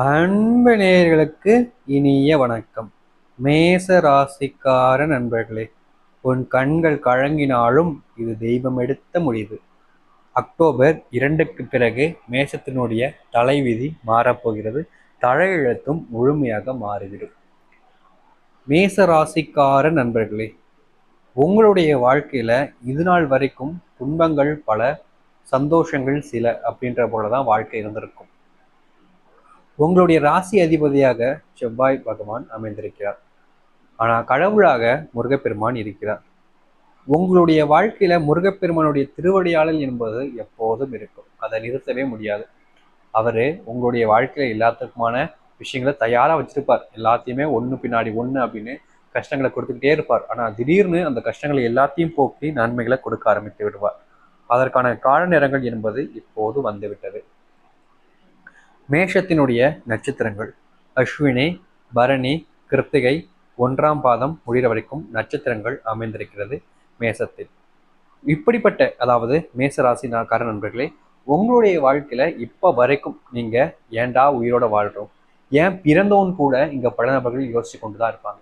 அன்பு நேயர்களுக்கு இனிய வணக்கம். மேச ராசிக்கார நண்பர்களே உன் கண்கள் கழங்கினாலும் இது தெய்வம் எடுத்த முடிவு. அக்டோபர் இரண்டுக்கு பிறகு மேசத்தினுடைய தலைவிதி மாறப்போகிறது. தலையெழுத்தும் முழுமையாக மாறிவிடும். மேச ராசிக்கார நண்பர்களே உங்களுடைய வாழ்க்கையில் இது நாள் வரைக்கும் துன்பங்கள் பல சந்தோஷங்கள் சில அப்படின்ற போல தான் வாழ்க்கை இருந்திருக்கும். உங்களுடைய ராசி அதிபதியாக செவ்வாய் பகவான் அமைந்திருக்கிறார். ஆனால் கடவுளாக முருகப்பெருமான் இருக்கிறார். உங்களுடைய வாழ்க்கையில முருகப்பெருமானுடைய திருவடியாளல் என்பது எப்போதும் இருக்கும். அதை நிறுத்தவே முடியாது. அவர் உங்களுடைய வாழ்க்கையில எல்லாத்துக்குமான விஷயங்களை தயாராக வச்சிருப்பார். எல்லாத்தையுமே ஒன்று பின்னாடி ஒன்று அப்படின்னு கஷ்டங்களை கொடுத்துக்கிட்டே இருப்பார். ஆனால் திடீர்னு அந்த கஷ்டங்களை எல்லாத்தையும் போக்கி நன்மைகளை கொடுக்க ஆரம்பித்து விடுவார். அதற்கான கால நேரங்கள் என்பது இப்போது வந்துவிட்டது. மேஷத்தினுடைய நட்சத்திரங்கள். அஸ்வினி பரணி கிருத்திகை ஒன்றாம் பாதம் முடிகிற வரைக்கும் நட்சத்திரங்கள் அமைந்திருக்கிறது மேசத்தில். இப்படிப்பட்ட அதாவது மேச ராசினாக்கார நண்பர்களே உங்களுடைய வாழ்க்கையில் இப்போ வரைக்கும் நீங்கள் ஏன்டா உயிரோட வாழ்கிறோம் ஏன் பிறந்தோன்னு கூட இங்கே பல நபர்கள் யோசிச்சு கொண்டுதான் இருப்பாங்க?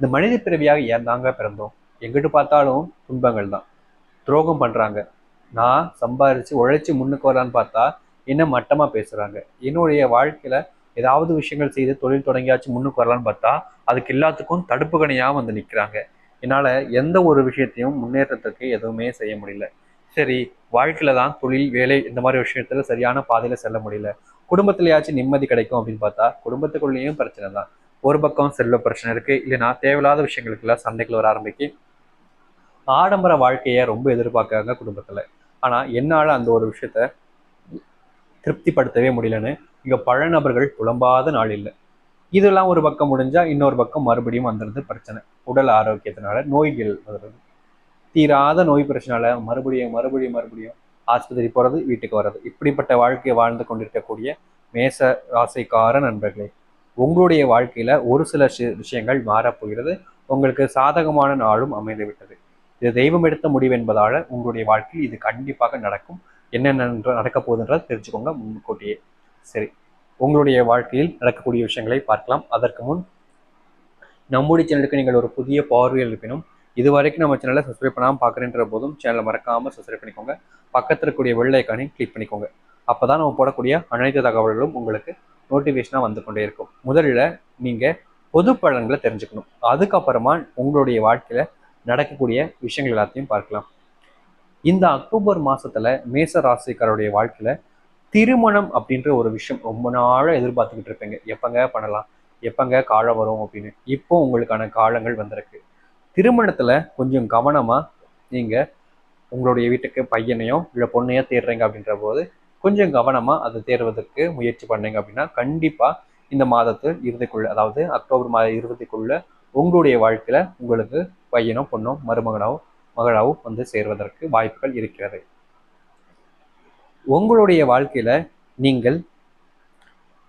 இந்த மனித பிறவியாக ஏன் தாங்க பிறந்தோம்? எங்கிட்டு பார்த்தாலும் துன்பங்கள் தான் துரோகம் பண்ணுறாங்க நான் சம்பாரித்து உழைச்சி முன்னுக்கு வரலான்னு பார்த்தா இன்னும் மட்டமாக பேசுகிறாங்க என்னுடைய வாழ்க்கையில் ஏதாவது விஷயங்கள் செய்து தொழில் தொடங்கியாச்சும் முன்னுக்கு வரலான்னு பார்த்தா அதுக்கு எல்லாத்துக்கும் தடுப்பு கணையா வந்து நிற்கிறாங்க என்னால் எந்த ஒரு விஷயத்தையும் முன்னேற்றத்துக்கு எதுவுமே செய்ய முடியல. சரி வாழ்க்கையில் தான் தொழில் வேலை இந்த மாதிரி விஷயத்தில் சரியான பாதையில் செல்ல முடியல. குடும்பத்திலேயாச்சும் நிம்மதி கிடைக்கும் அப்படின்னு பார்த்தா குடும்பத்துக்குள்ளேயும் பிரச்சனை தான். ஒரு பக்கம் செல்வ பிரச்சனை இருக்குது இல்லைன்னா தேவையில்லாத விஷயங்களுக்குலாம் சண்டைகள் வர ஆரம்பிக்கு. ஆடம்பர வாழ்க்கையை ரொம்ப எதிர்பார்க்காங்க குடும்பத்தில். ஆனால் என்னால் அந்த ஒரு விஷயத்த திருப்திப்படுத்தவே முடியலன்னு இங்க பழ நபர்கள் புலம்பாத நாள் இல்லை. இதெல்லாம் ஒரு பக்கம் முடிஞ்சா இன்னொரு பக்கம் மறுபடியும் வந்துடுது பிரச்சனை. உடல் ஆரோக்கியத்தினால நோய்கள் வருது. தீராத நோய் பிரச்சனால மறுபடியும் மறுபடியும் மறுபடியும் ஆஸ்பத்திரி போறது வீட்டுக்கு வர்றது. இப்படிப்பட்ட வாழ்க்கையை வாழ்ந்து கொண்டிருக்கக்கூடிய மேச ராசைக்கார நண்பர்களே உங்களுடைய வாழ்க்கையில ஒரு சில விஷயங்கள் மாறப்போகிறது. உங்களுக்கு சாதகமான நாளும் அமைந்து விட்டது இது தெய்வம் எடுத்த முடிவு என்பதால உங்களுடைய வாழ்க்கையில் இது கண்டிப்பாக நடக்கும். என்னென்ன நடக்க போகுதுன்றது தெரிஞ்சுக்கோங்க முன்கூட்டியே. சரி உங்களுடைய வாழ்க்கையில் நடக்கக்கூடிய விஷயங்களை பார்க்கலாம். அதற்கு முன் நம்முடைய சேனலுக்கு நீங்கள் ஒரு புதிய பார்வையில் இருப்பினும் இது வரைக்கும் நம்ம சேனலை சப்ஸ்கிரைப் பண்ணாமல் பார்க்குறேன்ற போதும் சேனலை மறக்காமல் சப்ஸ்கிரைப் பண்ணிக்கோங்க. பக்கத்தில் இருக்கக்கூடிய வெள்ளை ஐக்கானையும் கிளிக் பண்ணிக்கோங்க. அப்போ தான் நம்ம போடக்கூடிய அனைத்து தகவல்களும் உங்களுக்கு நோட்டிஃபிகேஷனாக வந்து கொண்டே இருக்கும். முதல்ல நீங்கள் பொது பலன்களை தெரிஞ்சுக்கணும். அதுக்கப்புறமா உங்களுடைய வாழ்க்கையில் நடக்கக்கூடிய விஷயங்கள் எல்லாத்தையும் பார்க்கலாம். இந்த அக்டோபர் மாசத்துல மேச ராசிக்காரருடைய வாழ்க்கையில திருமணம் அப்படின்ற ஒரு விஷயம் ரொம்ப நாளா எதிர்பார்த்துக்கிட்டு இருப்பீங்க. எப்பங்க பண்ணலாம்? எப்பங்க காலம் வரும் அப்படின்னு. இப்போ உங்களுக்கான காலங்கள் வந்திருக்கு. திருமணத்துல கொஞ்சம் கவனமா நீங்க உங்களுடைய வீட்டுக்கு பையனையோ இல்லை பொண்ணையோ தேடுறீங்க அப்படின்ற போது கொஞ்சம் கவனமா அதை தேர்வதற்கு முயற்சி பண்ணீங்க அப்படின்னா கண்டிப்பா இந்த மாதத்து இறுதிக்குள்ள அதாவது அக்டோபர் மாத இறுதிக்குள்ள உங்களுடைய வாழ்க்கையில உங்களுக்கு பையனோ பொண்ணோ மருமகனோ மகளாகவும் வந்து சேர்வதற்கு வாய்ப்புகள் இருக்கிறது. உங்களுடைய வாழ்க்கையில நீங்கள்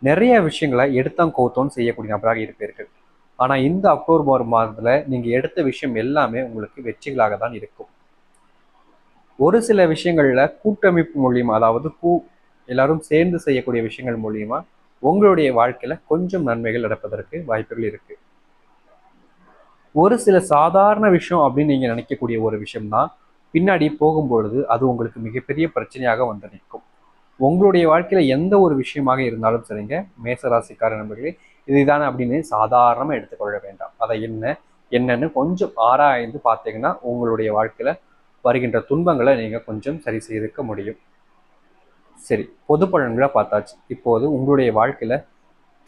நிறைய விஷயங்களை எடுத்தோம் கோத்தோன்னு செய்யக்கூடிய நபராக இருப்பீர்கள். ஆனா இந்த அக்டோபர் மாதத்துல நீங்க எடுத்த விஷயம் எல்லாமே உங்களுக்கு வெற்றிகளாக தான் இருக்கும். ஒரு சில விஷயங்கள்ல கூட்டமைப்பு மூலியமா அதாவது கூ எல்லாரும் சேர்ந்து செய்யக்கூடிய விஷயங்கள் மூலியமா உங்களுடைய வாழ்க்கையில கொஞ்சம் நன்மைகள் நடப்பதற்கு வாய்ப்புகள் இருக்குது ஒரு சில சாதாரண விஷயம் அப்படின்னு நீங்க நினைக்கக்கூடிய ஒரு விஷயம்தான் பின்னாடி போகும்பொழுது அது உங்களுக்கு மிகப்பெரிய பிரச்சனையாக வந்து நிற்கும். உங்களுடைய வாழ்க்கையில எந்த ஒரு விஷயமாக இருந்தாலும் சரிங்க மேசராசிக்கார நண்பர்களே இதுதானே அப்படின்னு சாதாரணமாக எடுத்துக்கொள்ள வேண்டாம். அதை என்ன என்னன்னு கொஞ்சம் ஆராய்ந்து பார்த்தீங்கன்னா உங்களுடைய வாழ்க்கையில வருகின்ற துன்பங்களை நீங்க கொஞ்சம் சரி செய்திருக்க முடியும். சரி பொது பலன்களை பார்த்தாச்சு. இப்போது உங்களுடைய வாழ்க்கையில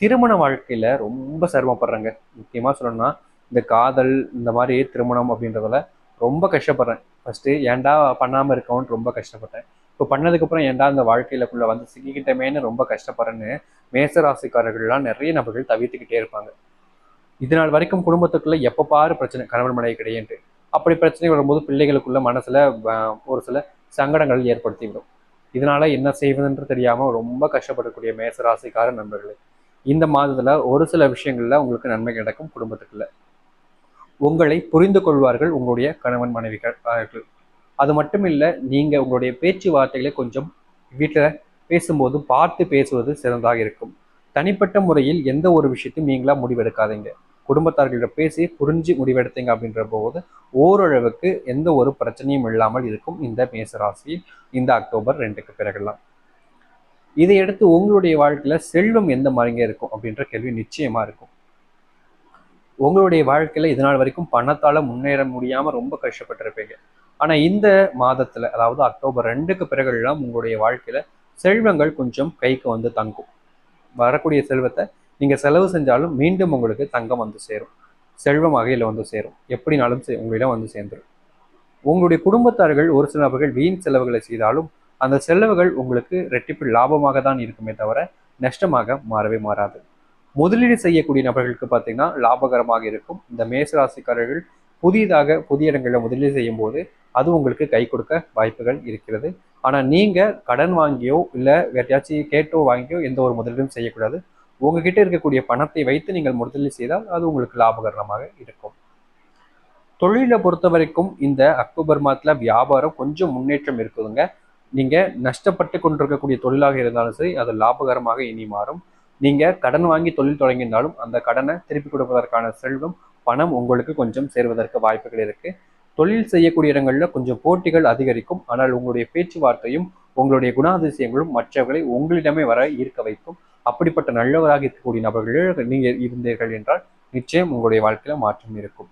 திருமண வாழ்க்கையில ரொம்ப சிரமப்படுறாங்க. முக்கியமா சொல்லணும்னா இந்த காதல் இந்த மாதிரி திருமணம் அப்படின்றதுல ரொம்ப கஷ்டப்படுறேன். ஃபஸ்ட்டு ஏன்டா பண்ணாமல் இருக்கோன்னு ரொம்ப கஷ்டப்பட்டேன். இப்போ பண்ணதுக்கப்புறம் ஏன்டா இந்த வாழ்க்கையிலக்குள்ளே வந்து சிக்கிக்கிட்டமேன்னு ரொம்ப கஷ்டப்படுறேன்னு மேசராசிக்காரர்கள்லாம் நிறைய நபர்கள் தவிர்த்துக்கிட்டே இருப்பாங்க. இது நாள் வரைக்கும் குடும்பத்துக்குள்ளே எப்போ பாரு பிரச்சனை கணவன் மனைவி கிடையாது அப்படி பிரச்சனை வரும்போது பிள்ளைகளுக்குள்ள மனசில் ஒரு சில சங்கடங்கள் ஏற்படுத்திவிடும். இதனால் இதனால என்ன செய்வதுன்று தெரியாமல் ரொம்ப கஷ்டப்படக்கூடிய மேசராசிக்கார நண்பர்களே இந்த மாதத்தில் ஒரு சில விஷயங்களில் உங்களுக்கு நன்மை கிடைக்கும் குடும்பத்துக்குள்ள. உங்களை புரிந்து கொள்வார்கள் உங்களுடைய கணவன் மனைவிகள் அது மட்டும் இல்லை நீங்கள் உங்களுடைய பேச்சுவார்த்தைகளை கொஞ்சம் வீட்டில் பேசும்போது பார்த்து பேசுவது சிறந்தாக இருக்கும். தனிப்பட்ட முறையில் எந்த ஒரு விஷயத்தையும் நீங்களாக முடிவெடுக்காதீங்க. குடும்பத்தார்களிடம் பேசி புரிஞ்சு முடிவெடுத்தீங்க அப்படின்ற போது ஓரளவுக்கு எந்த ஒரு பிரச்சனையும் இல்லாமல் இருக்கும் இந்த மேசராசியில் இந்த அக்டோபர் ரெண்டுக்கு பிறகுலாம். இதையடுத்து உங்களுடைய வாழ்க்கையில் செல்வம் எந்த மாதிரிங்க இருக்கும் அப்படின்ற கேள்வி நிச்சயமாக இருக்கும். உங்களுடைய வாழ்க்கையில் இதனால் வரைக்கும் பணத்தால் முன்னேற முடியாமல் ரொம்ப கஷ்டப்பட்டிருப்பீங்க. ஆனால் இந்த மாதத்தில் அதாவது அக்டோபர் ரெண்டுக்கு பிறகுலாம் உங்களுடைய வாழ்க்கையில் செல்வங்கள் கொஞ்சம் கைக்கு வந்து தங்கும். வரக்கூடிய செல்வத்தை நீங்கள் செலவு செஞ்சாலும் மீண்டும் உங்களுக்கு தங்கம் வந்து சேரும். செல்வம் வகையில் வந்து சேரும். எப்படினாலும் உங்களிடம் வந்து சேர்ந்துடும் உங்களுடைய குடும்பத்தார்கள் ஒரு சில நபர்கள் வீண் செலவுகளை செய்தாலும் அந்த செலவுகள் உங்களுக்கு ரெட்டிப்பு லாபமாக தான் இருக்குமே தவிர நஷ்டமாக மாறவே மாறாது. முதலீடு செய்யக்கூடிய நபர்களுக்கு பார்த்தீங்கன்னா லாபகரமாக இருக்கும். இந்த மேசராசிக்காரர்கள் புதிதாக புதிய இடங்களில் முதலீடு செய்யும் போது அது உங்களுக்கு கை கொடுக்க வாய்ப்புகள் இருக்கிறது. ஆனால் நீங்க கடன் வாங்கியோ இல்லை யாரையாச்சும் கேட்டோ வாங்கியோ எந்த ஒரு முதலீடும் செய்யக்கூடாது. உங்ககிட்ட இருக்கக்கூடிய பணத்தை வைத்து நீங்கள் முதலீடு செய்தால் அது உங்களுக்கு லாபகரமாக இருக்கும். தொழிலை பொறுத்த வரைக்கும் இந்த அக்டோபர் மாதத்தில் வியாபாரம் கொஞ்சம் முன்னேற்றம் இருக்குதுங்க. நீங்க நஷ்டப்பட்டு கொண்டிருக்கக்கூடிய தொழிலாக இருந்தாலும் சரி அது லாபகரமாக இனி மாறும். நீங்கள் கடன் வாங்கி தொழில் தொடங்கினாலும் அந்த கடனை திருப்பி கொடுப்பதற்கான செல்வம் பணம் உங்களுக்கு கொஞ்சம் சேர்வதற்கு வாய்ப்புகள் இருக்குது தொழில் செய்யக்கூடிய இடங்களில் கொஞ்சம் போட்டிகள் அதிகரிக்கும். ஆனால் உங்களுடைய பேச்சுவார்த்தையும் உங்களுடைய குணாதிசயங்களும் மற்றவர்களை உங்களிடமே வர ஈர்க்க வைக்கும். அப்படிப்பட்ட நல்லவராக இருக்கக்கூடிய நபர்கள் நீங்கள் இருந்தீர்கள் என்றால் நிச்சயம் உங்களுடைய வாழ்க்கையில் மாற்றம் இருக்கும்.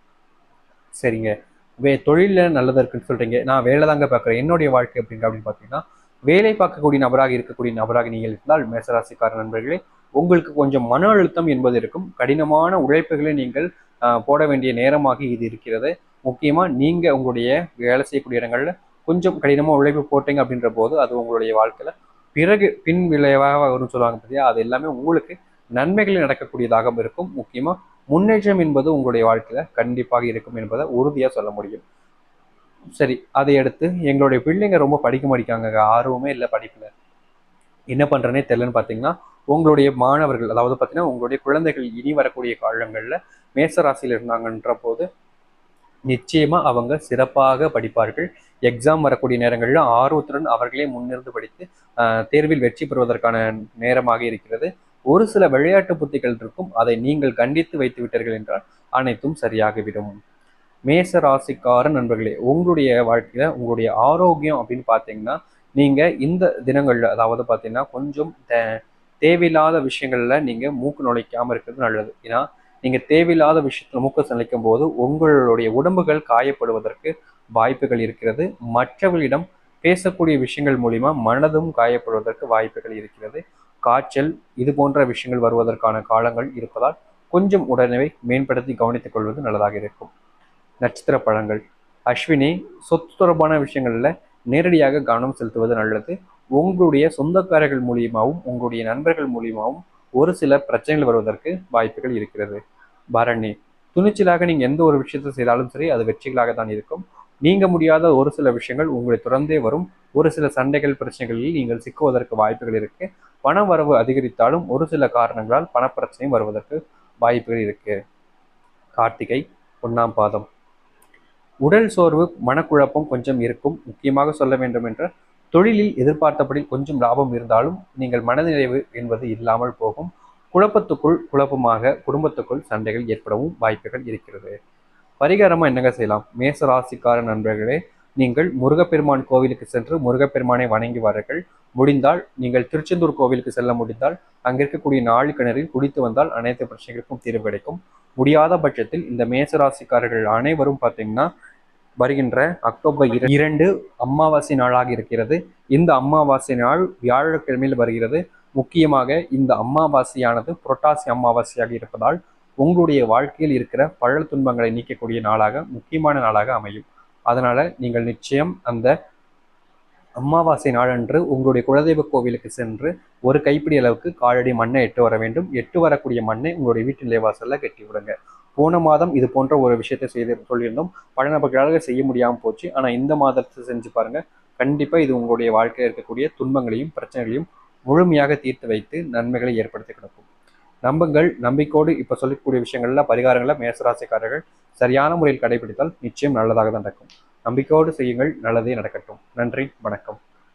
சரிங்க. வே தொழிலில் நல்லதா இருக்குன்னு சொல்கிறீங்க நான் வேலை தாங்க பார்க்குறேன். என்னுடைய வாழ்க்கை அப்படிங்க அப்படின்னு பார்த்தீங்கன்னா வேலை பார்க்கக்கூடிய நபராக இருக்கக்கூடிய நபராக நீங்கள் இருந்தால் மேசராசிக்கார நண்பர்களே உங்களுக்கு கொஞ்சம் மன அழுத்தம் என்பது இருக்கும். கடினமான உழைப்புகளை நீங்கள் போட வேண்டிய நேரமாக இது இருக்கிறது. முக்கியமாக நீங்கள் உங்களுடைய வேலை செய்யக்கூடிய இடங்களில் கொஞ்சம் கடினமாக உழைப்பு போட்டீங்க அப்படின்ற போது அது உங்களுடைய வாழ்க்கையில் பிறகு பின் விளைவாக வரும்னு சொல்லுவாங்க பார்த்தியா அது எல்லாமே உங்களுக்கு நன்மைகள் நடக்கக்கூடியதாக இருக்கும். முக்கியமாக முன்னேற்றம் என்பது உங்களுடைய வாழ்க்கையில் கண்டிப்பாக இருக்கும் என்பதை உறுதியாக சொல்ல முடியும். சரி அதை அடுத்து எங்களுடைய பிள்ளைங்க ரொம்ப படிக்க மாட்டேங்காங்க ஆர்வமே இல்லை படிப்பில். என்ன பண்றேனே தெரிலன்னு பார்த்தீங்கன்னா உங்களுடைய மாணவர்கள் அதாவது பார்த்தீங்கன்னா உங்களுடைய குழந்தைகள் இனி வரக்கூடிய காலங்களில் மேசராசியில் இருந்தாங்கன்ற போது நிச்சயமாக அவங்க சிறப்பாக படிப்பார்கள். எக்ஸாம் வரக்கூடிய நேரங்களில் ஆர்வத்துடன் அவர்களே முன்னிருந்து படித்து தேர்வில் வெற்றி பெறுவதற்கான நேரமாக இருக்கிறது. ஒரு சில விளையாட்டு புத்திகள் இருக்கும். அதை நீங்கள் கண்டித்து வைத்து விட்டீர்கள் என்றால் அனைத்தும் சரியாகிவிடும். மேச ராசிக்கார நண்பர்களே உங்களுடைய வாழ்க்கையில உங்களுடைய ஆரோக்கியம் அப்படின்னு பார்த்தீங்கன்னா நீங்க இந்த தினங்கள்ல அதாவது பார்த்தீங்கன்னா கொஞ்சம் தேவையில்லாத விஷயங்களில் நீங்கள் மூக்கு நுழைக்காம இருக்கிறது நல்லது. ஏன்னா நீங்கள் தேவையில்லாத விஷயத்தில் மூக்கு நுழைக்கும் போது உங்களுடைய உடம்புகள் காயப்படுவதற்கு வாய்ப்புகள் இருக்கிறது. மற்றவர்களிடம் பேசக்கூடிய விஷயங்கள் மூலிமா மனதும் காயப்படுவதற்கு வாய்ப்புகள் இருக்கிறது. காய்ச்சல் இது போன்ற விஷயங்கள் வருவதற்கான காலங்கள் இருப்பதால் கொஞ்சம் உடனே மேம்படுத்தி கவனித்துக் கொள்வது நல்லதாக இருக்கும். நட்சத்திர பழங்கள். அஸ்வினி சொத்து தொடர்பான விஷயங்களில் நேரடியாக கவனம் செலுத்துவது நல்லது. உங்களுடைய சொந்தக்காரர்கள் மூலியமாகவும் உங்களுடைய நண்பர்கள் மூலியமாகவும் ஒரு சில பிரச்சனைகள் வருவதற்கு வாய்ப்புகள் இருக்கிறது. பரணி துணிச்சலாக நீங்க எந்த ஒரு விஷயத்தை செய்தாலும் சரி அது வெற்றிகளாக தான் இருக்கும். நீங்க முடியாத ஒரு சில விஷயங்கள் உங்களை தொடர்ந்தே வரும். ஒரு சில சண்டைகள் பிரச்சனைகளில் நீங்கள் சிக்குவதற்கு வாய்ப்புகள் இருக்கு. பண வரவு அதிகரித்தாலும் ஒரு சில காரணங்களால் பணப்பிரச்சனை வருவதற்கு வாய்ப்புகள் இருக்கு. கார்த்திகை ஒன்னாம் பாதம். உடல் சோர்வு மனக்குழப்பம் கொஞ்சம் இருக்கும். முக்கியமாக சொல்ல வேண்டும் என்ற தொழிலில் எதிர்பார்த்தபடி கொஞ்சம் லாபம் இருந்தாலும் நீங்கள் மனநிறைவு என்பது இல்லாமல் போகும். குழப்பத்துக்குள் குழப்பமாக குடும்பத்துக்குள் சண்டைகள் ஏற்படவும் வாய்ப்புகள் இருக்கிறது. பரிகாரமாக என்னங்க செய்யலாம்? மேச ராசிக்கார நண்பர்களே நீங்கள் முருகப்பெருமான் கோவிலுக்கு சென்று முருகப்பெருமானை வணங்கி வாருங்கள். முடிந்தால் நீங்கள் திருச்செந்தூர் கோவிலுக்கு செல்ல முடிந்தால் அங்கிருக்கக்கூடிய நாலு கிணறில் குடித்து வந்தால் அனைத்து பிரச்சனைகளுக்கும் தீர்வு கிடைக்கும். முடியாத பட்சத்தில் இந்த மேசராசிக்காரர்கள் அனைவரும் பார்த்தீங்கன்னா வருகின்ற அக்டோபர் இரண்டு அமாவாசை நாளாக இருக்கிறது. இந்த அமாவாசை நாள் வியாழக்கிழமையில் வருகிறது. முக்கியமாக இந்த அமாவாசையானது புரட்டாசி அமாவாசையாக இருப்பதால் உங்களுடைய வாழ்க்கையில் இருக்கிற பழ துன்பங்களை நீக்கக்கூடிய நாளாக முக்கியமான நாளாக அமையும். அதனால நீங்கள் நிச்சயம் அந்த அமாவாசை நாளன்று உங்களுடைய குலதெய்வ கோவிலுக்கு சென்று ஒரு கைப்பிடி அளவுக்கு காலடி மண்ணை எட்டு வர வேண்டும். எட்டு வரக்கூடிய மண்ணை உங்களுடைய வீட்டின் நிலைவாசல்ல கட்டி விடுங்க. போன மாதம் இது போன்ற ஒரு விஷயத்தை செய்து சொல்லியிருந்தோம். பல நபர்களாக செய்ய முடியாமல் போச்சு. ஆனால் இந்த மாதத்தை செஞ்சு பாருங்கள் கண்டிப்பாக இது உங்களுடைய வாழ்க்கையில் இருக்கக்கூடிய துன்பங்களையும் பிரச்சனைகளையும் முழுமையாக தீர்த்து வைத்து நன்மைகளை ஏற்படுத்தி கொடுக்கும். நம்புங்கள் நம்பிக்கோடு இப்போ சொல்லக்கூடிய விஷயங்கள்ல பரிகாரங்களை மேசராசிக்காரர்கள் சரியான முறையில் கடைபிடித்தால் நிச்சயம் நல்லதாக தான் நடக்கும். நம்பிக்கையோடு செய்யுங்கள் நல்லதே நடக்கட்டும். நன்றி வணக்கம்.